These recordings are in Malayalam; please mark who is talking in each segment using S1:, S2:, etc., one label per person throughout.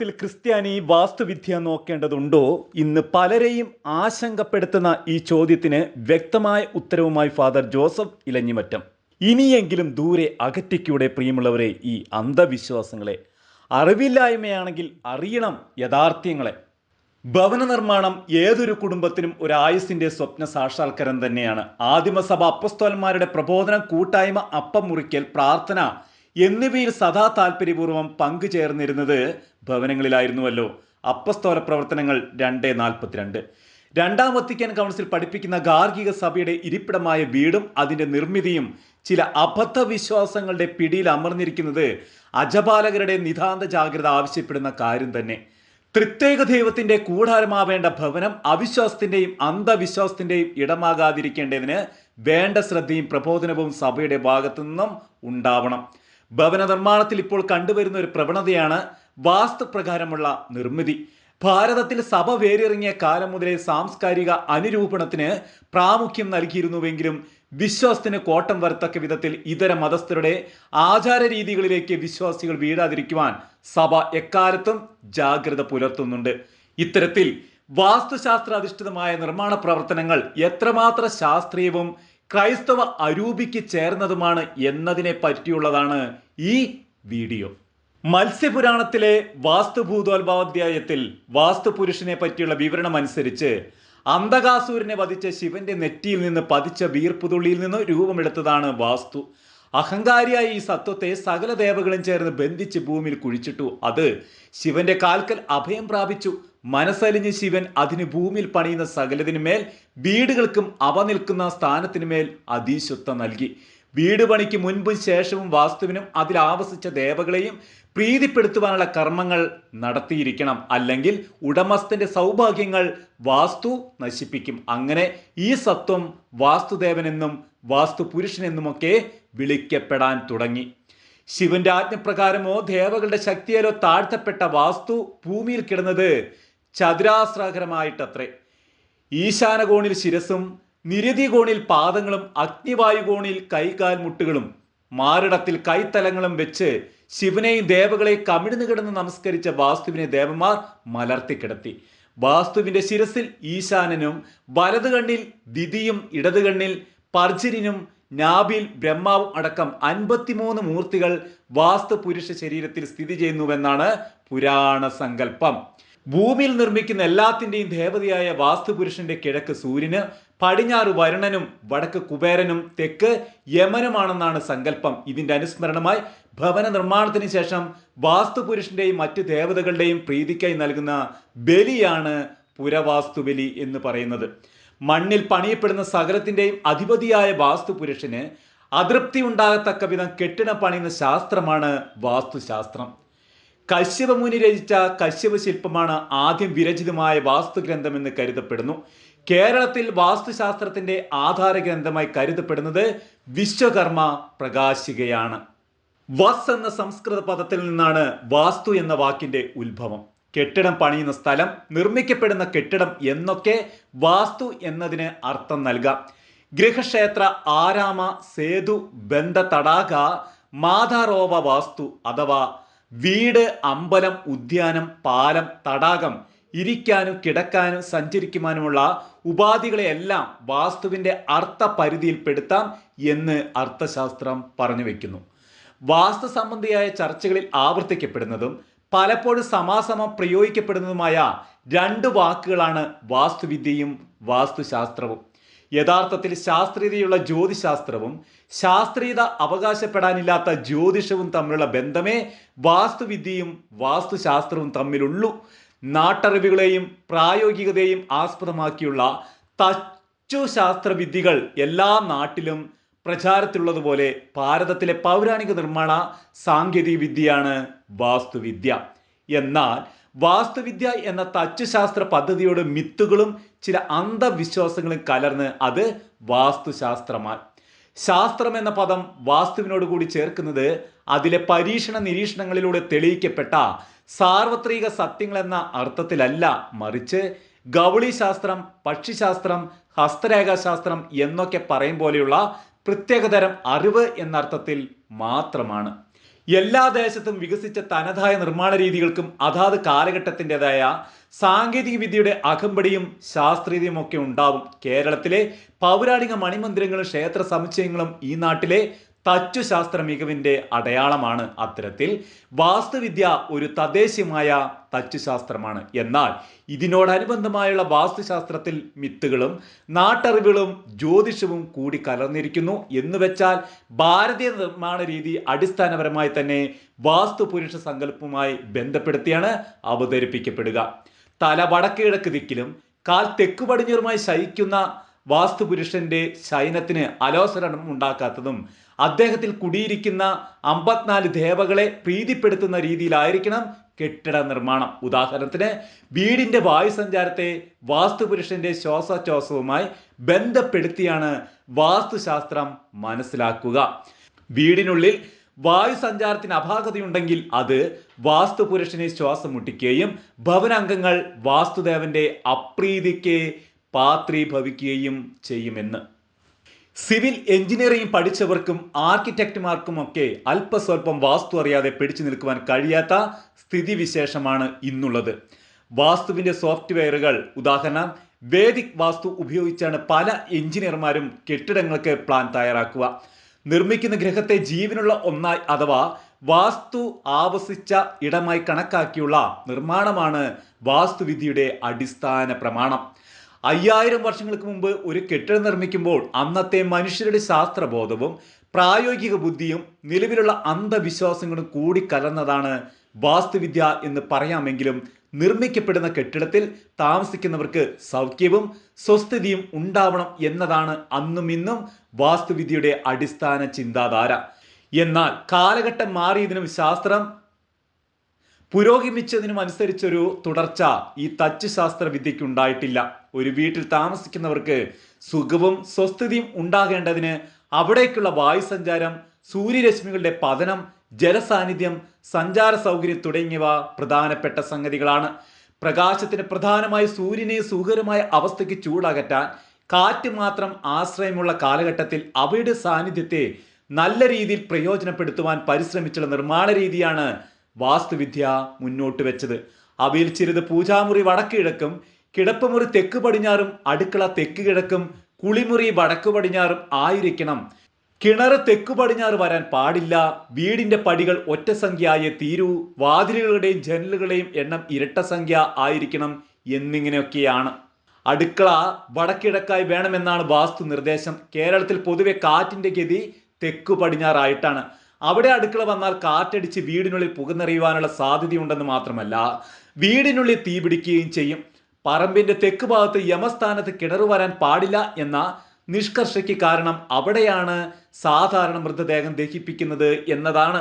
S1: നിർമ്മാണത്തിൽ ക്രിസ്ത്യാനി വാസ്തുവിദ്യ നോക്കേണ്ടതുണ്ടോ ഇന്ന് പലരെയും ആശങ്കപ്പെടുത്തുന്ന ഈ ചോദ്യത്തിന് വ്യക്തമായ ഉത്തരവുമായി ഫാദർ ജോസഫ് ഇലഞ്ഞിമറ്റം. ഇനിയെങ്കിലും ദൂരെ അകറ്റിക്കൂടെ പ്രിയമുള്ളവരെ ഈ അന്ധവിശ്വാസങ്ങളെ. അറിവില്ലായ്മയാണെങ്കിൽ അറിയണം യഥാർത്ഥ്യങ്ങളെ. ഭവന നിർമ്മാണം ഏതൊരു കുടുംബത്തിനും ഒരു ആയുസിന്റെ സ്വപ്ന സാക്ഷാത്കാരം തന്നെയാണ്. ആദിമസഭ അപ്പസ്തോലന്മാരുടെ പ്രബോധനം കൂട്ടായ്മ അപ്പം മുറിക്കൽ പ്രാർത്ഥന എന്നിവയിൽ സദാ താല്പര്യപൂർവം പങ്കുചേർന്നിരുന്നത് ഭവനങ്ങളിലായിരുന്നുവല്ലോ. അപ്പസ്തോല പ്രവർത്തനങ്ങൾ രണ്ട് നാൽപ്പത്തിരണ്ട്. രണ്ടാം വത്തിക്കാൻ കൗൺസിൽ പഠിപ്പിക്കുന്ന ഗാർഹിക സഭയുടെ ഇരിപ്പിടമായ വീടും അതിന്റെ നിർമ്മിതിയും ചില അബദ്ധ വിശ്വാസങ്ങളുടെ പിടിയിൽ അമർന്നിരിക്കുന്നത് അജപാലകരുടെ നിതാന്ത ജാഗ്രത ആവശ്യപ്പെടുന്ന കാര്യം തന്നെ. ത്രിത്യേക ദൈവത്തിന്റെ കൂടാരമാവേണ്ട ഭവനം അവിശ്വാസത്തിന്റെയും അന്ധവിശ്വാസത്തിന്റെയും ഇടമാകാതിരിക്കേണ്ടതിന് വേണ്ട ശ്രദ്ധയും പ്രബോധനവും സഭയുടെ ഭാഗത്തു നിന്നും ഉണ്ടാവണം. ഭവന നിർമ്മാണത്തിൽ ഇപ്പോൾ കണ്ടുവരുന്ന ഒരു പ്രവണതയാണ് വാസ്തുപ്രകാരമുള്ള നിർമ്മിതി. ഭാരതത്തിൽ സഭ വേരിറങ്ങിയ കാലം മുതലേ സാംസ്കാരിക അനുരൂപണത്തിന് പ്രാമുഖ്യം നൽകിയിരുന്നുവെങ്കിലും വിശ്വാസത്തിന് കോട്ടം വരത്തക്ക വിധത്തിൽ ഇതര മതസ്ഥരുടെ ആചാര രീതികളിലേക്ക് വിശ്വാസികൾ വീഴാതിരിക്കുവാൻ സഭ എക്കാലത്തും ജാഗ്രത പുലർത്തുന്നുണ്ട്. ഇത്തരത്തിൽ വാസ്തുശാസ്ത്ര അധിഷ്ഠിതമായ നിർമ്മാണ പ്രവർത്തനങ്ങൾ എത്രമാത്രം ശാസ്ത്രീയവും ക്രൈസ്തവ അരൂപിക്ക് ചേർന്നതുമാണ് എന്നതിനെ പറ്റിയുള്ളതാണ് ഈ വീഡിയോ. മത്സ്യപുരാണത്തിലെ വാസ്തുഭൂതോത്ഭവാധ്യായത്തിൽ വാസ്തുപുരുഷനെ പറ്റിയുള്ള വിവരണം അനുസരിച്ച് അന്ധകാസൂരനെ വധിച്ച ശിവന്റെ നെറ്റിയിൽ നിന്ന് പതിച്ച വീർപ്പുതുള്ളിയിൽ നിന്ന് രൂപമെടുത്തതാണ് വാസ്തു. അഹങ്കാരിയായ ഈ സത്വത്തെ സകല ദേവകളും ചേർന്ന് ബന്ധിച്ച് ഭൂമിയിൽ കുഴിച്ചിട്ടു. അത് ശിവന്റെ കാൽക്കൽ അഭയം പ്രാപിച്ചു. മനസ്സലിഞ്ഞ് ശിവൻ അതിന് ഭൂമിയിൽ പണിയുന്ന സകലതിനുമേൽ വീടുകൾക്കും അവ നിൽക്കുന്ന സ്ഥാനത്തിനുമേൽ അതീശത്വം നൽകി. വീട് പണിക്ക് മുൻപും ശേഷവും വാസ്തുവിനും അതിൽ ആവസിച്ച ദേവകളെയും പ്രീതിപ്പെടുത്തുവാനുള്ള കർമ്മങ്ങൾ നടത്തിയിരിക്കണം. അല്ലെങ്കിൽ ഉടമസ്ഥന്റെ സൗഭാഗ്യങ്ങൾ വാസ്തു നശിപ്പിക്കും. അങ്ങനെ ഈ സത്വം വാസ്തുദേവനെന്നും വാസ്തു പുരുഷനെന്നുമൊക്കെ വിളിക്കപ്പെടാൻ തുടങ്ങി. ശിവന്റെ ആജ്ഞപ്രകാരമോ ദേവകളുടെ ശക്തിയാലോ താഴ്ത്തപ്പെട്ട വാസ്തു ഭൂമിയിൽ കിടന്നത് ചതുരാശ്രാകരമായിട്ടത്രേ ഈശാനകോണിൽ ശിരസും നിരതി കോണിൽ പാദങ്ങളും അഗ്നിവായു കോണിൽ കൈകാൽ മുട്ടുകളും മാറിടത്തിൽ കൈത്തലങ്ങളും വെച്ച് ശിവനെയും ദേവകളെയും കമിഴ്ന്നു കിടന്ന് നമസ്കരിച്ച വാസ്തുവിനെ ദേവന്മാർ മലർത്തി കിടത്തി. വാസ്തുവിന്റെ ശിരസിൽ ഈശാനനും വലത് കണ്ണിൽ ദിതിയും ഇടത് കണ്ണിൽ പർജിനും നാബിൽ ബ്രഹ്മാവും അടക്കം അൻപത്തിമൂന്ന് മൂർത്തികൾ വാസ്തു പുരുഷ ശരീരത്തിൽ സ്ഥിതി ചെയ്യുന്നുവെന്നാണ് പുരാണ സങ്കല്പം. ഭൂമിയിൽ നിർമ്മിക്കുന്ന എല്ലാത്തിന്റെയും ദേവതയായ വാസ്തുപുരുഷന്റെ കിഴക്ക് സൂര്യന് പടിഞ്ഞാറ് വരുണനും വടക്ക് കുബേരനും തെക്ക് യമനുമാണെന്നാണ് സങ്കല്പം. ഇതിന്റെ അനുസ്മരണമായി ഭവന നിർമ്മാണത്തിന് ശേഷം വാസ്തുപുരുഷന്റെയും മറ്റു ദേവതകളുടെയും പ്രീതിക്കായി നൽകുന്ന ബലിയാണ് പുരവാസ്തുബലി എന്ന് പറയുന്നത്. മണ്ണിൽ പണിയപ്പെടുന്ന സകലത്തിന്റെയും അധിപതിയായ വാസ്തുപുരുഷന് അതൃപ്തി ഉണ്ടാകത്തക്ക വിധം കെട്ടിടം പണിയുന്ന ശാസ്ത്രമാണ് വാസ്തുശാസ്ത്രം. കശ്യപമുനി രചിച്ച കശ്യപ ശില്പമാണ് ആദ്യം വിരചിതമായ വാസ്തുഗ്രന്ഥമെന്ന് കരുതപ്പെടുന്നു. കേരളത്തിൽ വാസ്തുശാസ്ത്രത്തിന്റെ ആധാര ഗ്രന്ഥമായി കരുതപ്പെടുന്നത് വിശ്വകർമ്മ പ്രകാശികയാണ്. വസ് എന്ന സംസ്കൃത പദത്തിൽ നിന്നാണ് വാസ്തു എന്ന വാക്കിന്റെ ഉത്ഭവം. കെട്ടിടം പണിയുന്ന സ്ഥലം നിർമ്മിക്കപ്പെടുന്ന കെട്ടിടം എന്നൊക്കെ വാസ്തു എന്നതിന് അർത്ഥം നൽകാം. ഗൃഹക്ഷേത്ര ആരാമ സേതു ബന്ധ തടാക മാതാറോവ വാസ്തു അഥവാ വീട് അമ്പലം ഉദ്യാനം പാലം തടാകം ഇരിക്കാനും കിടക്കാനും സഞ്ചരിക്കുവാനുമുള്ള ഉപാധികളെയെല്ലാം വാസ്തുവിന്റെ അർത്ഥ പരിധിയിൽപ്പെടുത്താം എന്ന് അർത്ഥശാസ്ത്രം പറഞ്ഞു വയ്ക്കുന്നു വാസ്തു സംബന്ധിയായ ചർച്ചകളിൽ ആവർത്തിക്കപ്പെടുന്നതും പലപ്പോഴും സമാസമം പ്രയോഗിക്കപ്പെടുന്നതുമായ രണ്ട് വാക്കുകളാണ് വാസ്തുവിദ്യയും വാസ്തുശാസ്ത്രവും. യഥാർത്ഥത്തിൽ ശാസ്ത്രീയതയുള്ള ജ്യോതിശാസ്ത്രവും ശാസ്ത്രീയത അവകാശപ്പെടാനില്ലാത്ത ജ്യോതിഷവും തമ്മിലുള്ള ബന്ധമേ വാസ്തുവിദ്യയും വാസ്തുശാസ്ത്രവും തമ്മിലുള്ളൂ. നാട്ടറിവുകളെയും പ്രായോഗികതയും ആസ്പദമാക്കിയുള്ള തച്ചുശാസ്ത്ര വിദ്യകൾ എല്ലാ നാട്ടിലും പ്രചാരത്തിലുള്ളതുപോലെ ഭാരതത്തിലെ പൗരാണിക നിർമ്മാണ സാങ്കേതിക വിദ്യയാണ് വാസ്തുവിദ്യ. എന്നാൽ വാസ്തുവിദ്യ എന്ന തച്ചുശാസ്ത്ര പദ്ധതിയോട് മിത്തുകളും ചില അന്ധവിശ്വാസങ്ങളും കലർന്ന് അത് വാസ്തുശാസ്ത്രമായി ശാസ്ത്രം എന്ന പദം വാസ്തുവിനോട് കൂടി ചേർക്കുന്നത് അതിലെ പരീക്ഷണ നിരീക്ഷണങ്ങളിലൂടെ തെളിയിക്കപ്പെട്ട സാർവത്രിക സത്യങ്ങൾ എന്ന അർത്ഥത്തിലല്ല മറിച്ച് ഗൗളിശാസ്ത്രം പക്ഷിശാസ്ത്രം ഹസ്തരേഖാശാസ്ത്രം എന്നൊക്കെ പറയും പോലെയുള്ള പ്രത്യേകതരം അറിവ് എന്നർത്ഥത്തിൽ മാത്രമാണ്. എല്ലാ ദേശത്തും വികസിച്ച തനതായ നിർമ്മാണ രീതികൾക്കും അതാത് കാലഘട്ടത്തിന്റെതായ സാങ്കേതിക വിദ്യയുടെ അകമ്പടിയും ശാസ്ത്രീയതയും ഒക്കെ ഉണ്ടാവും. കേരളത്തിലെ പൗരാണിക മണിമന്ദിരങ്ങളും ക്ഷേത്ര സമുച്ചയങ്ങളും ഈ നാട്ടിലെ തച്ചുശാസ്ത്ര മികവിന്റെ അടയാളമാണ് അത്തരത്തിൽ. വാസ്തുവിദ്യ ഒരു തദ്ദേശീയമായ തച്ചുശാസ്ത്രമാണ്. എന്നാൽ ഇതിനോടനുബന്ധമായുള്ള വാസ്തുശാസ്ത്രത്തിൽ മിത്തുകളും നാട്ടറിവുകളും ജ്യോതിഷവും കൂടി കലർന്നിരിക്കുന്നു. എന്ന് വെച്ചാൽ ഭാരതീയ നിർമ്മാണ രീതി അടിസ്ഥാനപരമായി തന്നെ വാസ്തുപുരുഷ സങ്കല്പവുമായി ബന്ധപ്പെടുത്തിയാണ് അവതരിപ്പിക്കപ്പെടുക. തല വടക്ക് കിഴക്ക് ദിക്കിലും കാൽ തെക്കു പടിഞ്ഞുറുമായി ശയിക്കുന്ന വാസ്തുപുരുഷന്റെ ശയനത്തിന് അലോസരണം ഉണ്ടാക്കാത്തതും അദ്ദേഹത്തിൽ കുടിയിരിക്കുന്ന അമ്പത്തിനാല് ദേവകളെ പ്രീതിപ്പെടുത്തുന്ന രീതിയിലായിരിക്കണം കെട്ടിട നിർമ്മാണം. ഉദാഹരണത്തിന് വീടിന്റെ വായുസഞ്ചാരത്തെ വാസ്തുപുരുഷന്റെ ശ്വാസോച്ഛ്വാസവുമായി ബന്ധപ്പെടുത്തിയാണ് വാസ്തുശാസ്ത്രം മനസ്സിലാക്കുക. വീടിനുള്ളിൽ വായുസഞ്ചാരത്തിന് അപാകതയുണ്ടെങ്കിൽ അത് വാസ്തുപുരുഷനെ ശ്വാസം മുട്ടിക്കുകയും ഭവനാംഗങ്ങൾ വാസ്തുദേവന്റെ അപ്രീതിക്ക് പാത്രീഭവിക്കുകയും ചെയ്യുമെന്ന്. സിവിൽ എഞ്ചിനീയറിംഗ് പഠിച്ചവർക്കും ആർക്കിടെക്റ്റുമാർക്കുമൊക്കെ അല്പസ്വല്പം വാസ്തു അറിയാതെ പിടിച്ചു നിൽക്കുവാൻ കഴിയാത്ത സ്ഥിതിവിശേഷമാണ് ഇന്നുള്ളത്. വാസ്തുവിന്റെ സോഫ്റ്റ്വെയറുകൾ ഉദാഹരണം വേദിക് വാസ്തു ഉപയോഗിച്ചാണ് പല എഞ്ചിനീയർമാരും കെട്ടിടങ്ങൾക്ക് പ്ലാൻ തയ്യാറാക്കുക. നിർമ്മിക്കുന്ന ഗ്രഹത്തെ ജീവനുള്ള ഒന്നായി അഥവാ വാസ്തു ആവസിച്ച ഇടമായി കണക്കാക്കിയുള്ള നിർമ്മാണമാണ് വാസ്തുവിദ്യയുടെ അടിസ്ഥാന പ്രമാണം. അയ്യായിരം വർഷങ്ങൾക്ക് മുമ്പ് ഒരു കെട്ടിടം നിർമ്മിക്കുമ്പോൾ അന്നത്തെ മനുഷ്യരുടെ ശാസ്ത്രബോധവും പ്രായോഗിക ബുദ്ധിയും നിലവിലുള്ള അന്ധവിശ്വാസങ്ങളും കൂടി കലർന്നതാണ് വാസ്തുവിദ്യ എന്ന് പറയാമെങ്കിലും നിർമ്മിക്കപ്പെടുന്ന കെട്ടിടത്തിൽ താമസിക്കുന്നവർക്ക് സൗഖ്യവും സ്വസ്ഥിതിയും ഉണ്ടാവണം എന്നതാണ് അന്നും ഇന്നും വാസ്തുവിദ്യയുടെ അടിസ്ഥാന ചിന്താധാര. എന്നാൽ കാലഘട്ടം മാറിയതിനും ശാസ്ത്രം പുരോഗമിച്ചതിനും അനുസരിച്ചൊരു തുടർച്ച ഈ തച്ച് ശാസ്ത്ര വിദ്യയ്ക്ക് ഉണ്ടായിട്ടില്ല ഒരു വീട്ടിൽ താമസിക്കുന്നവർക്ക് സുഖവും സ്വസ്ഥതയും ഉണ്ടാകേണ്ടതിന് അവിടേക്കുള്ള വായു സഞ്ചാരം സൂര്യരശ്മികളുടെ പതനം ജലസാന്നിധ്യം സഞ്ചാര സൗകര്യം തുടങ്ങിയവ പ്രധാനപ്പെട്ട സംഗതികളാണ്. പ്രകാശത്തിന് പ്രധാനമായി സൂര്യനെ സുഖകരമായ അവസ്ഥയ്ക്ക് ചൂടകറ്റാൻ കാറ്റ് മാത്രം ആശ്രയമുള്ള കാലഘട്ടത്തിൽ അവയുടെ സാന്നിധ്യത്തെ നല്ല രീതിയിൽ പ്രയോജനപ്പെടുത്തുവാൻ പരിശ്രമിച്ചുള്ള നിർമ്മാണ രീതിയാണ് വാസ്തുവിദ്യ മുന്നോട്ട് വെച്ചത്. അവയിൽ ചിലത് പൂജാമുറി വടക്കിഴക്കും കിടപ്പുമുറി തെക്ക് പടിഞ്ഞാറും അടുക്കള തെക്ക് കിഴക്കും കുളിമുറി വടക്ക് പടിഞ്ഞാറും ആയിരിക്കണം. കിണർ തെക്കു പടിഞ്ഞാറ് വരാൻ പാടില്ല. വീടിന്റെ പടികൾ ഒറ്റ സംഖ്യയായ തീരൂ. വാതിലുകളുടെയും ജനലുകളുടെയും എണ്ണം ഇരട്ട സംഖ്യ ആയിരിക്കണം എന്നിങ്ങനെയൊക്കെയാണ്. അടുക്കള വടക്കിഴക്കായി വേണമെന്നാണ് വാസ്തു നിർദ്ദേശം കേരളത്തിൽ പൊതുവെ കാറ്റിന്റെ ഗതി തെക്കു പടിഞ്ഞാറായിട്ടാണ് അവിടെ അടുക്കള വന്നാൽ കാറ്റടിച്ച് വീടിനുള്ളിൽ പുകനിറയുവാനുള്ള സാധ്യതയുണ്ടെന്ന് മാത്രമല്ല വീടിനുള്ളിൽ തീ പിടിക്കുകയും ചെയ്യും. പറമ്പിന്റെ തെക്ക് ഭാഗത്ത് യമസ്ഥാനത്ത് കിണർ വരാൻ പാടില്ല എന്ന നിഷ്കർഷയ്ക്ക് കാരണം അവിടെയാണ് സാധാരണ മൃതദേഹം ദഹിപ്പിക്കുന്നത് എന്നതാണ്.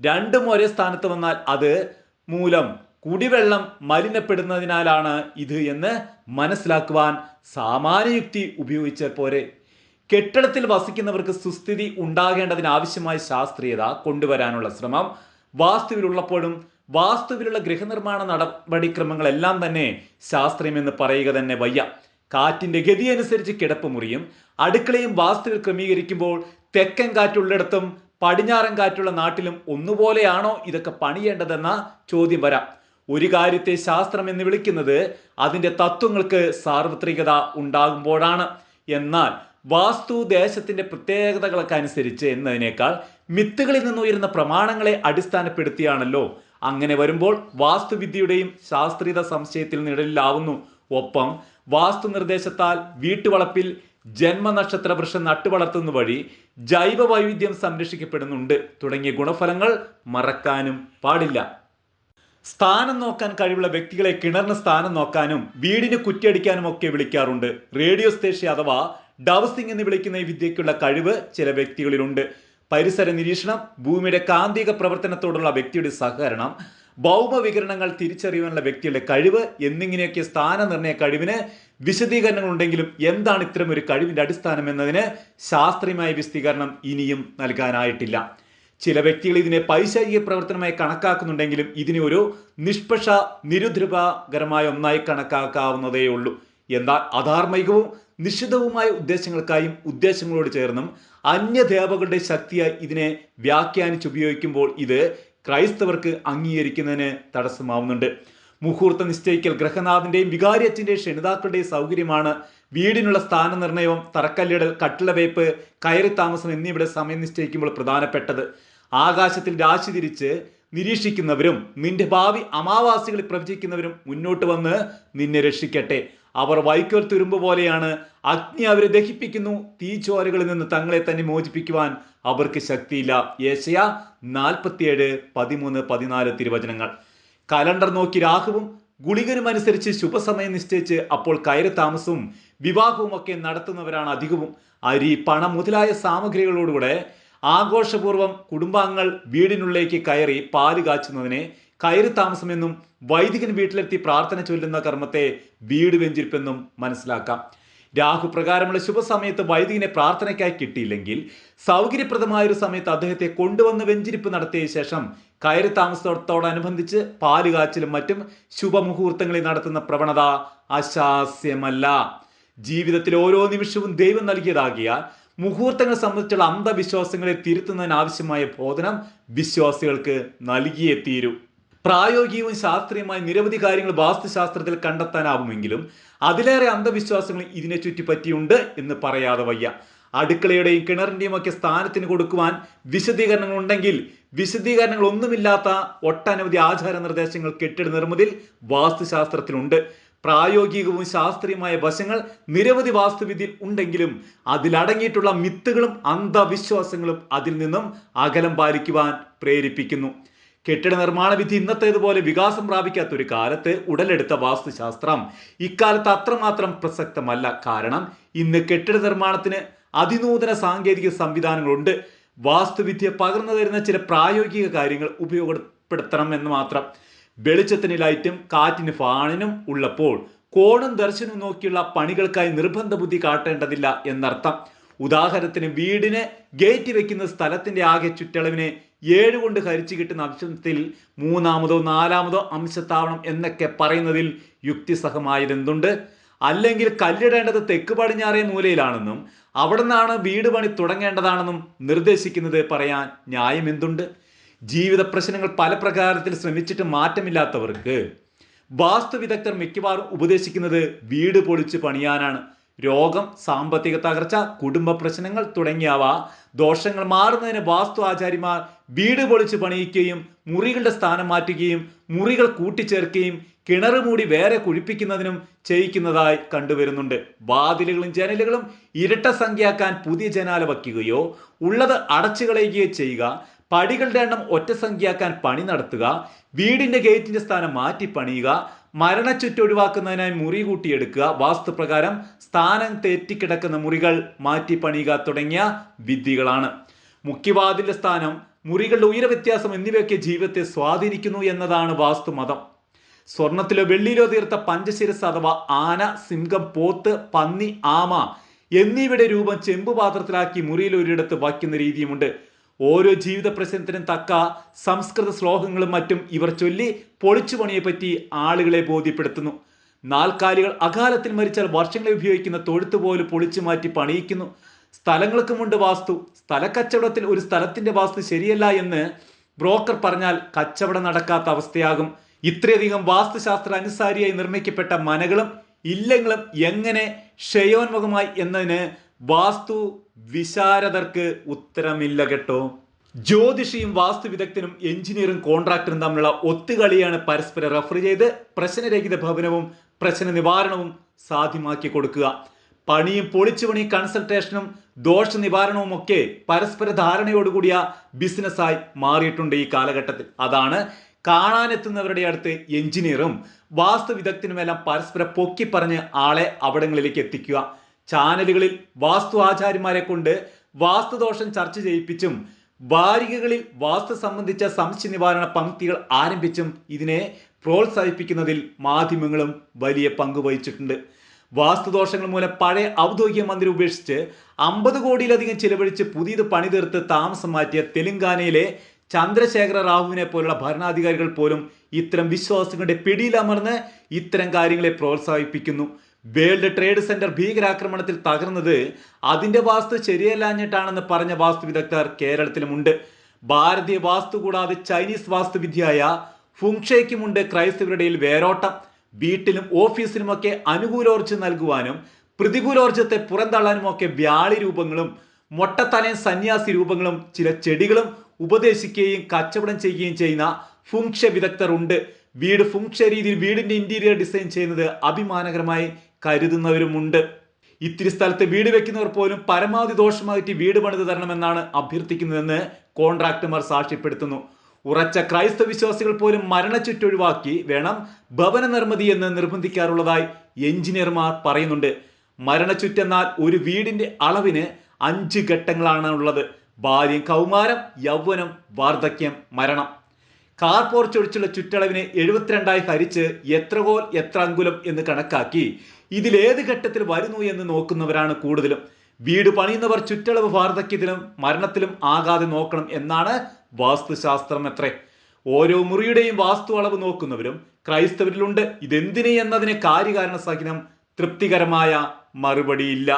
S1: രണ്ടും ഒരേ സ്ഥാനത്ത് വന്നാൽ അത് മൂലം കുടിവെള്ളം മലിനപ്പെടുന്നതിനാലാണ് ഇത് എന്ന് മനസ്സിലാക്കുവാൻ സാമാന്യയുക്തി ഉപയോഗിച്ച പോരെ. കെട്ടിടത്തിൽ വസിക്കുന്നവർക്ക് സുസ്ഥിതി ഉണ്ടാകേണ്ടതിന് ആവശ്യമായ ശാസ്ത്രീയത കൊണ്ടുവരാനുള്ള ശ്രമം വാസ്തുവിലുള്ളപ്പോഴും വാസ്തുവിലുള്ള ഗൃഹനിർമ്മാണ നടപടിക്രമങ്ങളെല്ലാം തന്നെ ശാസ്ത്രീയമെന്ന് പറയുക തന്നെ വയ്യ. കാറ്റിന്റെ ഗതി അനുസരിച്ച് കിടപ്പ് മുറിയും അടുക്കളയും വാസ്തുവിൽ ക്രമീകരിക്കുമ്പോൾ തെക്കൻ കാറ്റുള്ളിടത്തും പടിഞ്ഞാറൻ കാറ്റുള്ള നാട്ടിലും ഒന്നുപോലെയാണോ ഇതൊക്കെ പണിയേണ്ടതെന്ന ചോദ്യം വരാം. ഒരു കാര്യത്തെ ശാസ്ത്രം എന്ന് വിളിക്കുന്നത് അതിന്റെ തത്വങ്ങൾക്ക് സാർവത്രികത ഉണ്ടാകുമ്പോഴാണ്. എന്നാൽ വാസ്തു ദേശത്തിന്റെ പ്രത്യേകതകളൊക്കെ അനുസരിച്ച് എന്നതിനേക്കാൾ മിത്തുകളിൽ നിന്ന് ഉയരുന്ന പ്രമാണങ്ങളെ അടിസ്ഥാനപ്പെടുത്തിയാണല്ലോ. അങ്ങനെ വരുമ്പോൾ വാസ്തുവിദ്യയുടെയും ശാസ്ത്രീയ സംശയത്തിൽ നിഴലിലാവുന്നു. ഒപ്പം വാസ്തു നിർദ്ദേശത്താൽ വീട്ടുവളപ്പിൽ ജന്മനക്ഷത്ര വൃക്ഷം നട്ടുവളർത്തുന്ന വഴി ജൈവ വൈവിധ്യം സംരക്ഷിക്കപ്പെടുന്നുണ്ട്. തുടങ്ങിയ ഗുണഫലങ്ങൾ മറക്കാനും പാടില്ല. സ്ഥാനം നോക്കാൻ കഴിവുള്ള വ്യക്തികളെ കിണറിന് സ്ഥാനം നോക്കാനും വീടിന് കുറ്റിയടിക്കാനും ഒക്കെ വിളിക്കാറുണ്ട്. റേഡിയോ സ്റ്റേഷൻ അഥവാ ഡവസിംഗ് എന്ന് വിളിക്കുന്ന ഈ വിദ്യയ്ക്കുള്ള കഴിവ് ചില വ്യക്തികളിലുണ്ട്. പരിസര നിരീക്ഷണം ഭൂമിയുടെ കാന്തിക പ്രവർത്തനത്തോടുള്ള വ്യക്തിയുടെ സഹകരണം ഭൗമവികരണങ്ങൾ തിരിച്ചറിയാനുള്ള വ്യക്തിയുടെ കഴിവ് എന്നിങ്ങനെയൊക്കെ സ്ഥാനനിർണയ കഴിവിന് വിശദീകരണങ്ങൾ ഉണ്ടെങ്കിലും എന്താണ് ഇത്തരം ഒരു കഴിവിന്റെ അടിസ്ഥാനം എന്നതിന് ശാസ്ത്രീയമായ വിശദീകരണം ഇനിയും നൽകാനായിട്ടില്ല. ചില വ്യക്തികൾ ഇതിനെ പൈശാചിക പ്രവർത്തനമായി കണക്കാക്കുന്നുണ്ടെങ്കിലും ഇതിനെ ഒരു നിഷ്പക്ഷ നിരുദ്രവകരമായ ഒന്നായി കണക്കാക്കാവുന്നതേ ഉള്ളൂ എന്നാൽ അധാർമികവും നിഷിദ്ധവുമായ ഉദ്ദേശങ്ങൾക്കായും ഉദ്ദേശങ്ങളോട് ചേർന്നും അന്യദേവകളുടെ ശക്തിയായി ഇതിനെ വ്യാഖ്യാനിച്ചുപയോഗിക്കുമ്പോൾ ഇത് ക്രൈസ്തവർക്ക് അംഗീകരിക്കുന്നതിന് തടസ്സമാവുന്നുണ്ട്. മുഹൂർത്ത നിശ്ചയിക്കൽ ഗ്രഹനാഥന്റെയും വികാരിയച്ഛന്റെയും ക്ഷണിതാക്കളുടെയും സൗകര്യമാണ് വീടിനുള്ള സ്ഥാനനിർണയവും തറക്കല്ലിടൽ കട്ടിളവയ്പ്പ് കയറി താമസം എന്നിവയുടെ സമയം നിശ്ചയിക്കുമ്പോൾ പ്രധാനപ്പെട്ടത്. ആകാശത്തിൽ രാശി തിരിച്ച് നിരീക്ഷിക്കുന്നവരും നിന്റെ ഭാവി അമാവാസികളിൽ പ്രവചിക്കുന്നവരും മുന്നോട്ട് വന്ന് നിന്നെ രക്ഷിക്കട്ടെ. അവർ വൈക്കോൽ തുരുമ്പ് പോലെയാണ് അഗ്നി അവരെ ദഹിപ്പിക്കുന്നു. തീച്ചോരകളിൽ നിന്ന് തങ്ങളെ തന്നെ മോചിപ്പിക്കുവാൻ അവർക്ക് ശക്തിയില്ല. യേശയ നാൽപ്പത്തിയേഴ് പതിമൂന്ന് പതിനാല് തിരുവചനങ്ങൾ. കലണ്ടർ നോക്കി രാഹുവും ഗുളികനും അനുസരിച്ച് ശുഭസമയം നിശ്ചയിച്ച് അപ്പോൾ കയറി താമസവും വിവാഹവും ഒക്കെ നടത്തുന്നവരാണ് അധികവും. അരി പണം മുതലായ സാമഗ്രികളോടുകൂടെ ആഘോഷപൂർവം കുടുംബാംഗങ്ങൾ വീടിനുള്ളിലേക്ക് കയറി പാൽ കാച്ചുന്നതിനെ കയറി താമസമെന്നും വൈദികൻ വീട്ടിലെത്തി പ്രാർത്ഥന ചൊല്ലുന്ന കർമ്മത്തെ വീട് വെഞ്ചിരിപ്പെന്നും മനസ്സിലാക്കാം. രാഹു പ്രകാരമുള്ള ശുഭസമയത്ത് വൈദികനെ പ്രാർത്ഥനയ്ക്കായി കിട്ടിയില്ലെങ്കിൽ സൗകര്യപ്രദമായ ഒരു സമയത്ത് അദ്ദേഹത്തെ കൊണ്ടുവന്ന് വെഞ്ചിരിപ്പ് നടത്തിയ ശേഷം കയറി താമസത്തോടനുബന്ധിച്ച് പാൽ കാച്ചിലും മറ്റും ശുഭമുഹൂർത്തങ്ങളിൽ നടത്തുന്ന പ്രവണത അശാസ്യമല്ല. ജീവിതത്തിൽ ഓരോ നിമിഷവും ദൈവം നൽകിയതാകിയാൽ മുഹൂർത്തങ്ങൾ സംബന്ധിച്ചുള്ള അന്ധവിശ്വാസങ്ങളെ തിരുത്തുന്നതിനാവശ്യമായ ബോധനം വിശ്വാസികൾക്ക് നൽകിയേ തീരൂ. പ്രായോഗികവും ശാസ്ത്രീയമായ നിരവധി കാര്യങ്ങൾ വാസ്തുശാസ്ത്രത്തിൽ കണ്ടെത്താനാവുമെങ്കിലും അതിലേറെ അന്ധവിശ്വാസങ്ങൾ ഇതിനെ ചുറ്റിപ്പറ്റിയുണ്ട് എന്ന് പറയാതെ വയ്യ. അടുക്കളയുടെയും കിണറിന്റെയും ഒക്കെ സ്ഥാനത്തിന് കൊടുക്കുവാൻ വിശദീകരണങ്ങൾ ഉണ്ടെങ്കിൽ വിശദീകരണങ്ങൾ ഒന്നുമില്ലാത്ത ഒട്ടനവധി ആചാര നിർദ്ദേശങ്ങൾ കെട്ടിട നിർമ്മിതി വാസ്തുശാസ്ത്രത്തിലുണ്ട്. പ്രായോഗികവും ശാസ്ത്രീയമായ വശങ്ങൾ നിരവധി വാസ്തുവിദ്യയിൽ ഉണ്ടെങ്കിലും അതിലടങ്ങിയിട്ടുള്ള മിത്തുകളും അന്ധവിശ്വാസങ്ങളും അതിൽ നിന്നും അകലം പാലിക്കുവാൻ പ്രേരിപ്പിക്കുന്നു. കെട്ടിട നിർമ്മാണ വിധി ഇന്നത്തേതുപോലെ വികാസം പ്രാപിക്കാത്ത ഒരു കാലത്ത് ഉടലെടുത്ത വാസ്തുശാസ്ത്രം ഇക്കാലത്ത് അത്രമാത്രം പ്രസക്തമല്ല. കാരണം ഇന്ന് കെട്ടിട നിർമ്മാണത്തിന് അതിനൂതന സാങ്കേതിക സംവിധാനങ്ങളുണ്ട്. വാസ്തുവിദ്യ പകർന്നു തരുന്ന ചില പ്രായോഗിക കാര്യങ്ങൾ ഉപയോഗപ്പെടുത്തണം എന്ന് മാത്രം. വെളിച്ചത്തിന് ലൈറ്റും കാറ്റിന് ഫാണിനും ഉള്ളപ്പോൾ കോണും ദർശനവും നോക്കിയുള്ള പണികൾക്കായി നിർബന്ധ ബുദ്ധി കാട്ടേണ്ടതില്ല എന്നർത്ഥം. ഉദാഹരണത്തിന് വീടിന് ഗേറ്റ് വെക്കുന്ന സ്ഥലത്തിന്റെ ആകെ ചുറ്റളവിനെ ഏഴ് കൊണ്ട് ഹരിച്ചു കിട്ടുന്ന അംശത്തിൽ മൂന്നാമതോ നാലാമതോ അംശത്താവണം എന്നൊക്കെ പറയുന്നതിൽ യുക്തിസഹമായതെന്തുണ്ട്? അല്ലെങ്കിൽ കല്ലിടേണ്ടത് തെക്ക് പടിഞ്ഞാറേ മൂലയിലാണെന്നും അവിടെ നിന്നാണ് വീട് പണി തുടങ്ങേണ്ടതാണെന്നും നിർദ്ദേശിക്കുന്നത് പറയാൻ ന്യായം എന്തുണ്ട് ജീവിത പ്രശ്നങ്ങൾ പല പ്രകാരത്തിൽ ശ്രമിച്ചിട്ട് മാറ്റമില്ലാത്തവർക്ക് വാസ്തു വിദഗ്ധർ മിക്കവാറും ഉപദേശിക്കുന്നത് വീട് പൊളിച്ച് പണിയാനാണ്. രോഗം സാമ്പത്തിക തകർച്ച കുടുംബ പ്രശ്നങ്ങൾ തുടങ്ങിയവ ദോഷങ്ങൾ മാറുന്നതിന് വാസ്തു ആചാര്യമാർ വീട് പൊളിച്ച് പണിയിക്കുകയും മുറികളുടെ സ്ഥാനം മാറ്റുകയും മുറികൾ കൂട്ടിച്ചേർക്കുകയും കിണർ മൂടി വേറെ കുഴിപ്പിക്കുന്നതിനും ചെയ്യിക്കുന്നതായി കണ്ടുവരുന്നുണ്ട്. വാതിലുകളും ജനലുകളും ഇരട്ട സംഖ്യയാക്കാൻ പുതിയ ജനാല വയ്ക്കുകയോ ഉള്ളത് അടച്ചു കളയുകയോ ചെയ്യുക പടികളുടെ എണ്ണം ഒറ്റ സംഖ്യയാക്കാൻ പണി നടത്തുക വീടിന്റെ ഗേറ്റിന്റെ സ്ഥാനം മാറ്റി പണിയുക മരണച്ചുറ്റ് ഒഴിവാക്കുന്നതിനായി മുറി കൂട്ടിയെടുക്കുക വാസ്തുപ്രകാരം സ്ഥാനം തെറ്റിക്കിടക്കുന്ന മുറികൾ മാറ്റി പണിയുക തുടങ്ങിയ വിദ്യകളാണ് മുഖ്യവാതിലിന്റെ സ്ഥാനം മുറികളുടെ ഉയര വ്യത്യാസം എന്നിവയൊക്കെ ജീവിതത്തെ സ്വാധീനിക്കുന്നു എന്നതാണ് വാസ്തുമതം. സ്വർണത്തിലോ വെള്ളിയിലോ തീർത്ത പഞ്ചശിരസ് അഥവാ ആന സിംഹം പോത്ത് പന്നി ആമ എന്നിവയുടെ രൂപം ചെമ്പ് പാത്രത്തിലാക്കി മുറിയിൽ ഒരിടത്ത് വയ്ക്കുന്ന രീതിയുമുണ്ട്. ഓരോ ജീവിത പ്രശ്നത്തിനും തക്ക സംസ്കൃത ശ്ലോകങ്ങളും മറ്റും ഇവർ ചൊല്ലി പൊളിച്ചു പണിയെപ്പറ്റി ആളുകളെ ബോധ്യപ്പെടുത്തുന്നു. നാൽക്കാലികൾ അകാലത്തിൽ മരിച്ചാൽ വർഷങ്ങളെ ഉപയോഗിക്കുന്ന തൊഴുത്ത് പോലും പൊളിച്ചു മാറ്റി പണിയിക്കുന്നു. സ്ഥലങ്ങൾക്കുമുണ്ട് വാസ്തു സ്ഥലക്കച്ചവടത്തിൽ ഒരു സ്ഥലത്തിന്റെ വാസ്തു ശരിയല്ല എന്ന് ബ്രോക്കർ പറഞ്ഞാൽ കച്ചവടം നടക്കാത്ത അവസ്ഥയാകും. ഇത്രയധികം വാസ്തുശാസ്ത്ര അനുസാരിയായി നിർമ്മിക്കപ്പെട്ട മനകളും ഇല്ലങ്ങളും എങ്ങനെ ക്ഷയോന്മുഖമായി എന്നതിന് വാസ്തു വിശാരദർക്ക് ഉത്തരമില്ല കേട്ടോ. ജ്യോതിഷിയും വാസ്തു വിദഗ്ധനും എഞ്ചിനീയറും കോൺട്രാക്ടറും തമ്മിലുള്ള ഒത്തുകളിയാണ് പരസ്പരം റഫർ ചെയ്ത് പ്രശ്നരഹിത ഭവനവും പ്രശ്ന നിവാരണവും സാധ്യമാക്കി കൊടുക്കുക. പണിയും പൊളിച്ചുപണി കൺസൾട്ടേഷനും ദോഷ നിവാരണവും ഒക്കെ പരസ്പര ധാരണയോടുകൂടിയ ബിസിനസ്സായി മാറിയിട്ടുണ്ട് ഈ കാലഘട്ടത്തിൽ. അതാണ് കാണാനെത്തുന്നവരുടെ അടുത്ത് എഞ്ചിനീയറും വാസ്തു വിദഗ്ധനുമെല്ലാം പരസ്പരം പൊക്കി പറഞ്ഞ് ആളെ അവിടങ്ങളിലേക്ക് എത്തിക്കുക. ചാനലുകളിൽ വാസ്തു ആചാര്യന്മാരെ കൊണ്ട് വാസ്തുദോഷം ചർച്ച ചെയ്യിപ്പിച്ചും വാരികകളിൽ വാസ്തു സംബന്ധിച്ച സംശയ നിവാരണ പങ്ക്തികൾ ആരംഭിച്ചും ഇതിനെ പ്രോത്സാഹിപ്പിക്കുന്നതിൽ മാധ്യമങ്ങളും വലിയ പങ്ക് വഹിച്ചിട്ടുണ്ട്. വാസ്തുദോഷങ്ങൾ മൂലം പഴയ ഔദ്യോഗിക മന്ദിരം ഉപേക്ഷിച്ച് അമ്പത് കോടിയിലധികം ചിലവഴിച്ച് പുതിയത് പണിതീർത്ത് താമസം മാറ്റിയ തെലങ്കാനയിലെ ചന്ദ്രശേഖര റാവുവിനെ പോലുള്ള ഭരണാധികാരികൾ പോലും ഇത്തരം വിശ്വാസങ്ങളുടെ പിടിയിലമർന്ന് ഇത്തരം കാര്യങ്ങളെ പ്രോത്സാഹിപ്പിക്കുന്നു. വേൾഡ് ട്രേഡ് സെന്റർ ഭീകരാക്രമണത്തിൽ തകർന്നത് അതിന്റെ വാസ്തു ശരിയല്ലാഞ്ഞിട്ടാണെന്ന് പറഞ്ഞ വാസ്തു വിദഗ്ധർ കേരളത്തിലുമുണ്ട്. ഭാരതീയ വാസ്തു കൂടാതെ ചൈനീസ് വാസ്തുവിദ്യയായ ഫുങ്ഷയ്ക്കുമുണ്ട് ക്രൈസ്തവരുടെയിൽ വേരോട്ടം. വീട്ടിലും ഓഫീസിലുമൊക്കെ അനുകൂലോർജ നൽകുവാനും പ്രതികൂലോർജത്തെ പുറന്തള്ളാനുമൊക്കെ വ്യാളി രൂപങ്ങളും മൊട്ടത്തലയൻ സന്യാസി രൂപങ്ങളും ചില ചെടികളും ഉപദേശിക്കുകയും കച്ചവടം ചെയ്യുകയും ചെയ്യുന്ന ഫുങ്ഷ വിദഗ്ധർ ഉണ്ട് വീട് ഫുങ്ഷ രീതിയിൽ വീടിന്റെ ഇന്റീരിയർ ഡിസൈൻ ചെയ്യുന്നത് അഭിമാനകരമായി കരുതുന്നവരുമുണ്ട്. ഇത്തിരി സ്ഥലത്ത് വീട് വെക്കുന്നവർ പോലും പരമാവധി ദോഷമായിട്ട് വീട് പണിത് തരണമെന്നാണ് അഭ്യർത്ഥിക്കുന്നതെന്ന് കോൺട്രാക്ടർമാർ സാക്ഷ്യപ്പെടുത്തുന്നു. ഉറച്ച ക്രൈസ്തവ വിശ്വാസികൾ പോലും മരണച്ചുറ്റൊഴിവാക്കി വേണം ഭവന നിർമ്മിതി എന്ന് നിർബന്ധിക്കാറുള്ളതായി എഞ്ചിനീയർമാർ പറയുന്നുണ്ട്. മരണച്ചുറ്റെന്നാൽ ഒരു വീടിന്റെ അളവിന് അഞ്ച് ഘട്ടങ്ങളാണ് ഉള്ളത് ബാല്യം കൗമാരം യൗവനം വാർദ്ധക്യം മരണം. കാർ പോർച്ചൊഴിച്ചുള്ള ചുറ്റളവിനെ എഴുപത്തിരണ്ടായി ഹരിച്ച് എത്ര കോൽ എത്ര അങ്കുലം എന്ന് കണക്കാക്കി ഇതിലേത് ഘട്ടത്തിൽ വരുന്നു എന്ന് നോക്കുന്നവരാണ് കൂടുതലും. വീട് പണിയുന്നവർ ചുറ്റളവ് വാർദ്ധക്യത്തിലും മരണത്തിലും ആകാതെ നോക്കണം എന്നാണ് വാസ്തുശാസ്ത്രം എത്രേ ഓരോ മുറിയുടെയും വാസ്തു അളവ് നോക്കുന്നവരും ക്രൈസ്തവരിലുണ്ട്. ഇതെന്തിന് എന്നതിന് കാര്യകാരണ സഹിതം തൃപ്തികരമായ മറുപടിയില്ല.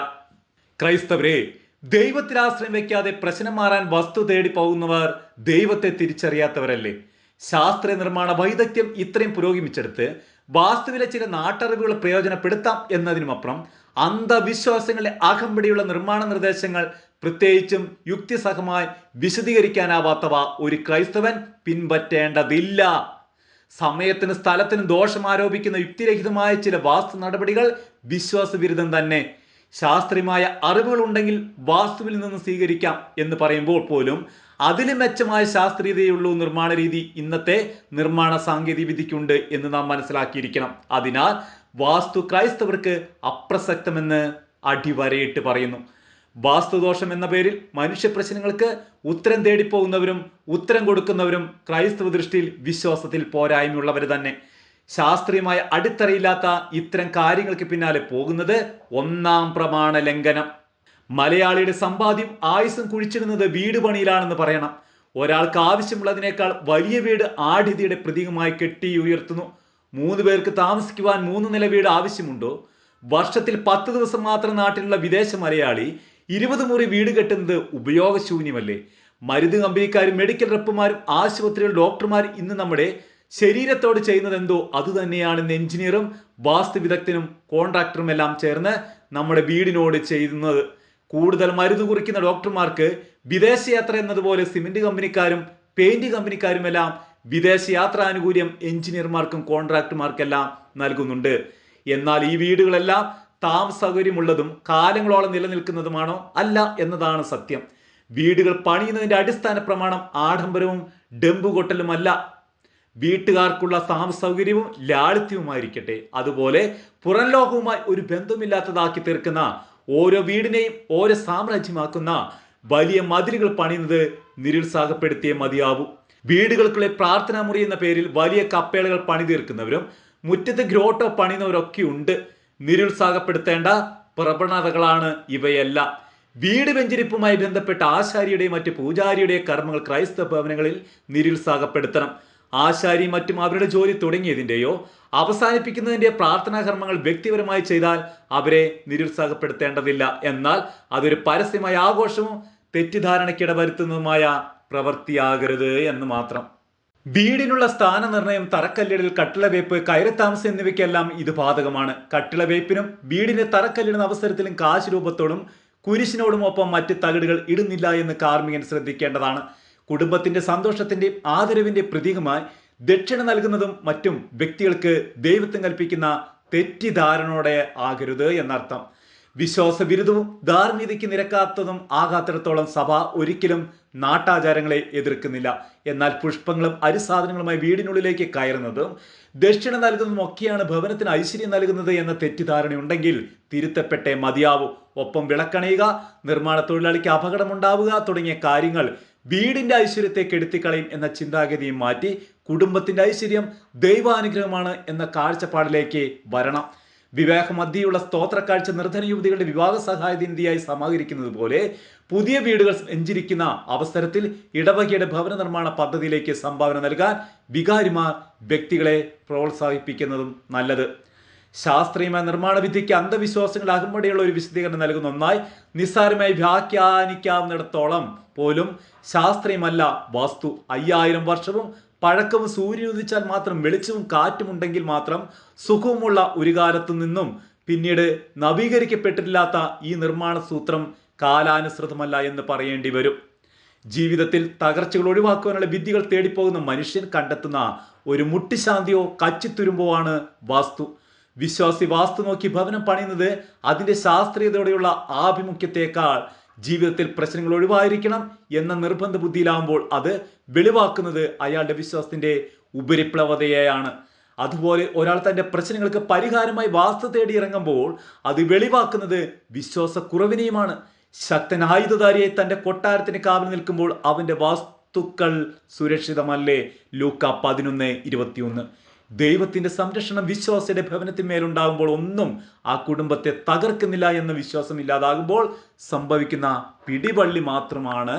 S1: ക്രൈസ്തവരെ ദൈവത്തിൽ ആശ്രയം വെക്കാതെ പ്രശ്നം മാറാൻ വസ്തു തേടി പോകുന്നവർ ദൈവത്തെ തിരിച്ചറിയാത്തവരല്ലേ? ശാസ്ത്രീയ നിർമ്മാണ വൈദഗ്ധ്യം ഇത്രയും പുരോഗമിച്ചെടുത്ത് വാസ്തുവിലെ ചില നാട്ടറിവുകൾ പ്രയോജനപ്പെടുത്താം എന്നതിനുമപ്പുറം അന്ധവിശ്വാസങ്ങളെ അകമ്പടിയുള്ള നിർമ്മാണ നിർദ്ദേശങ്ങൾ പ്രത്യേകിച്ചും യുക്തിസഹമായി വിശദീകരിക്കാനാവാത്തവ ഒരു ക്രൈസ്തവൻ പിൻപറ്റേണ്ടതില്ല. സമയത്തിന് സ്ഥലത്തിനും ദോഷം ആരോപിക്കുന്ന യുക്തിരഹിതമായ ചില വാസ്തു നടപടികൾ വിശ്വാസവിരുദ്ധം തന്നെ. ശാസ്ത്രീയമായ അറിവുകൾ ഉണ്ടെങ്കിൽ വാസ്തുവിൽ നിന്ന് സ്വീകരിക്കാം എന്ന് പറയുമ്പോൾ പോലും അതിലും മെച്ചമായ ശാസ്ത്രീയതയുള്ളൂ നിർമ്മാണ രീതി. ഇന്നത്തെ നിർമ്മാണ സാങ്കേതിക വിദ്യയ്ക്കുണ്ട് എന്ന് നാം മനസ്സിലാക്കിയിരിക്കണം. അതിനാൽ വാസ്തു ക്രൈസ്തവർക്ക് അപ്രസക്തമെന്ന് അടിവരയിട്ട് പറയുന്നു. വാസ്തുദോഷം എന്ന പേരിൽ മനുഷ്യ പ്രശ്നങ്ങൾക്ക് ഉത്തരം തേടിപ്പോകുന്നവരും ഉത്തരം കൊടുക്കുന്നവരും ക്രൈസ്തവ ദൃഷ്ടിയിൽ വിശ്വാസത്തിൽ പോരായ്മയുള്ളവർ തന്നെ. ശാസ്ത്രീയമായ അടിത്തറയില്ലാത്ത ഇത്തരം കാര്യങ്ങൾക്ക് പിന്നാലെ പോകുന്നത് ഒന്നാം പ്രമാണ ലംഘനം മലയാളിയുടെ സമ്പാദ്യം ആയുസം കുഴിച്ചിടുന്നത് വീട് പണിയിലാണെന്ന് പറയണം. ഒരാൾക്ക് ആവശ്യമുള്ളതിനേക്കാൾ വലിയ വീട് ആഢ്യതയുടെ പ്രതീകമായി കെട്ടി ഉയർത്തുന്നു. മൂന്ന് പേർക്ക് താമസിക്കുവാൻ മൂന്ന് നില വീട് ആവശ്യമുണ്ടോ? വർഷത്തിൽ പത്ത് ദിവസം മാത്രം നാട്ടിലുള്ള വിദേശ മലയാളി ഇരുപത് മുറി വീട് കെട്ടുന്നത് ഉപയോഗശൂന്യമല്ലേ? മരുന്ന് കമ്പനിക്കാരും മെഡിക്കൽ റെപ്പുമാരും ആശുപത്രികൾ ഡോക്ടർമാരും ഇന്ന് നമ്മുടെ ശരീരത്തോട് ചെയ്യുന്നത് എന്തോ അതുതന്നെയാണെന്ന് എഞ്ചിനീയറും വാസ്തു വിദഗ്ധനും കോൺട്രാക്ടറും എല്ലാം ചേർന്ന് നമ്മുടെ വീടിനോട് ചെയ്യുന്നത്. കൂടുതൽ മരുന്ന് കുറിക്കുന്ന ഡോക്ടർമാർക്ക് വിദേശയാത്ര എന്നതുപോലെ സിമെന്റ് കമ്പനിക്കാരും പെയിന്റ് കമ്പനിക്കാരുമെല്ലാം വിദേശ യാത്രാനുകൂല്യം എഞ്ചിനീയർമാർക്കും കോൺട്രാക്ടർമാർക്കെല്ലാം നൽകുന്നുണ്ട്. എന്നാൽ ഈ വീടുകളെല്ലാം താമസ സൗകര്യമുള്ളതും കാലങ്ങളോളം നിലനിൽക്കുന്നതുമാണോ അല്ല എന്നതാണ് സത്യം. വീടുകൾ പണിയുന്നതിന്റെ അടിസ്ഥാന പ്രമാണം ആഡംബരവും ഡെമ്പുകൊട്ടലുമല്ല. വീട്ടുകാർക്കുള്ള താമസ സൗകര്യവും ലാളിത്യവുമായിരിക്കട്ടെ. അതുപോലെ പുറം ഒരു ബന്ധമില്ലാത്തതാക്കി തീർക്കുന്ന ഓരോ വീടിനെയും ഓരോ സാമ്രാജ്യമാക്കുന്ന വലിയ മതിലുകൾ പണിയുന്നത് നിരുത്സാഹപ്പെടുത്തിയേ മതിയാവൂ. വീടുകൾക്കുള്ള പ്രാർത്ഥനാ മുറി എന്ന പേരിൽ വലിയ കപ്പേളകൾ പണി തീർക്കുന്നവരും മുറ്റത്ത് ഗ്രോട്ടോ പണിയുന്നവരൊക്കെ ഉണ്ട്. നിരുത്സാഹപ്പെടുത്തേണ്ട പ്രവണതകളാണ് ഇവയെല്ലാം. വീട് വെഞ്ചരിപ്പുമായി ബന്ധപ്പെട്ട ആശാരിയുടെയും മറ്റ് പൂജാരിയുടെയും കർമ്മങ്ങൾ ക്രൈസ്തവ ഭവനങ്ങളിൽ നിരുത്സാഹപ്പെടുത്തണം. ആശാരി മറ്റും അവരുടെ ജോലി തുടങ്ങിയതിന്റെയോ അവസാനിപ്പിക്കുന്നതിന്റെ പ്രാർത്ഥനാ കർമ്മങ്ങൾ വ്യക്തിപരമായി ചെയ്താൽ അവരെ നിരുത്സാഹപ്പെടുത്തേണ്ടതില്ല. എന്നാൽ അതൊരു പരസ്യമായ ആഘോഷവും തെറ്റിദ്ധാരണയ്ക്കിട വരുത്തുന്നതുമായ പ്രവൃത്തിയാകരുത് എന്ന് മാത്രം. വീടിനുള്ള സ്ഥാനനിർണയം തറക്കല്ലിടൽ കട്ടിളവേപ്പ് കയറിത്താമസം എന്നിവയ്ക്കെല്ലാം ഇത് ബാധകമാണ്. കട്ടിളവേപ്പിനും വീടിന്റെ തറക്കല്ലിടുന്ന അവസരത്തിലും കാശ് രൂപത്തോടും കുരിശിനോടും ഒപ്പം മറ്റ് തകിടുകൾ ഇടുന്നില്ല എന്ന് കാർമികൻ ശ്രദ്ധിക്കേണ്ടതാണ്. കുടുംബത്തിന്റെ സന്തോഷത്തിന്റെയും ആദരവിന്റെ പ്രതീകമായി ദക്ഷിണ നൽകുന്നതും മറ്റും വ്യക്തികൾക്ക് ദൈവത്വം കൽപ്പിക്കുന്ന തെറ്റിദ്ധാരണയോടെ ആകരുത് എന്നർത്ഥം. വിശ്വാസവിരുദ്ധവും ധാർമ്മികതയ്ക്ക് നിരക്കാത്തതും ആകാത്തിടത്തോളം സഭ ഒരിക്കലും നാട്ടാചാരങ്ങളെ എതിർക്കുന്നില്ല. എന്നാൽ പുഷ്പങ്ങളും അരിസാധനങ്ങളുമായി വീടിനുള്ളിലേക്ക് കയറുന്നതും ദക്ഷിണ നൽകുന്നതും ഒക്കെയാണ് ഭവനത്തിന് ഐശ്വര്യം നൽകുന്നത് എന്ന തെറ്റിദ്ധാരണയുണ്ടെങ്കിൽ തിരുത്തപ്പെട്ടേ മതിയാവൂ. ഒപ്പം വിളക്കണയുക നിർമ്മാണ തൊഴിലാളിക്ക് അപകടമുണ്ടാവുക തുടങ്ങിയ കാര്യങ്ങൾ വീടിന്റെ ഐശ്വര്യത്തെ കെടുത്തിക്കളയും എന്ന ചിന്താഗതിയും മാറ്റി കുടുംബത്തിന്റെ ഐശ്വര്യം ദൈവാനുഗ്രഹമാണ് എന്ന കാഴ്ചപ്പാടിലേക്ക് വരണം. വിവാഹമധ്യയുള്ള സ്തോത്രക്കാഴ്ച നിർധന യുവതികളുടെ വിവാഹ സഹായ നിധിയായി സമാഹരിക്കുന്നത് പോലെ പുതിയ വീടുകൾ എഞ്ചിരിക്കുന്ന അവസരത്തിൽ ഇടവകയുടെ ഭവന നിർമ്മാണ പദ്ധതിയിലേക്ക് സംഭാവന നൽകാൻ വികാരിമാർ വ്യക്തികളെ പ്രോത്സാഹിപ്പിക്കുന്നതും നല്ലത്. ശാസ്ത്രീയമായ നിർമ്മാണ വിദ്യയ്ക്ക് അന്ധവിശ്വാസങ്ങൾ അകമ്പടിയുള്ള ഒരു വിശദീകരണം നൽകുന്ന ഒന്നായി നിസ്സാരമായി വ്യാഖ്യാനിക്കാവുന്നിടത്തോളം പോലും ശാസ്ത്രീയമല്ല വസ്തു. അയ്യായിരം വർഷവും പഴക്കവും സൂര്യൻ ഉദിച്ചാൽ മാത്രം വെളിച്ചവും കാറ്റുമുണ്ടെങ്കിൽ മാത്രം സുഖവുമുള്ള ഒരു കാലത്തു നിന്നും പിന്നീട് നവീകരിക്കപ്പെട്ടിട്ടില്ലാത്ത ഈ നിർമ്മാണ സൂത്രം കാലാനുസൃതമല്ല എന്ന് പറയേണ്ടി വരും. ജീവിതത്തിൽ തകർച്ചകൾ ഒഴിവാക്കുവാനുള്ള വിദ്യകൾ തേടിപ്പോകുന്ന മനുഷ്യൻ കണ്ടെത്തുന്ന ഒരു മുട്ടിശാന്തിയോ കച്ചിത്തുരുമ്പോ ആണ് വാസ്തു. വിശ്വാസി വാസ്തു നോക്കി ഭവനം പണിയുന്നത് അതിന്റെ ശാസ്ത്രീയതയോടെയുള്ള ആഭിമുഖ്യത്തെക്കാൾ ജീവിതത്തിൽ പ്രശ്നങ്ങൾ ഒഴിവായിരിക്കണം എന്ന നിർബന്ധ ബുദ്ധിയിലാവുമ്പോൾ അത് വെളിവാക്കുന്നത് അയാളുടെ വിശ്വാസത്തിന്റെ ഉപരിപ്ലവതയെയാണ്. അതുപോലെ ഒരാൾ തന്റെ പ്രശ്നങ്ങൾക്ക് പരിഹാരമായി വാസ്തു തേടി ഇറങ്ങുമ്പോൾ അത് വെളിവാക്കുന്നത് വിശ്വാസക്കുറവിനെയുമാണ്. ശക്തൻ ആയുധധാരിയെ തന്റെ കൊട്ടാരത്തിന് കാവൽ നിൽക്കുമ്പോൾ അവന്റെ വാസ്തുക്കൾ സുരക്ഷിതമല്ലേ? ലൂക്ക പതിനൊന്ന് ഇരുപത്തിയൊന്ന്. ദൈവത്തിന്റെ സംരക്ഷണം വിശ്വാസിയുടെ ഭവനത്തിന്മേലുണ്ടാകുമ്പോൾ ഒന്നും ആ കുടുംബത്തെ തകർക്കുന്നില്ല എന്ന വിശ്വാസം ഇല്ലാതാകുമ്പോൾ സംഭവിക്കുന്ന പിടിവള്ളി മാത്രമാണ്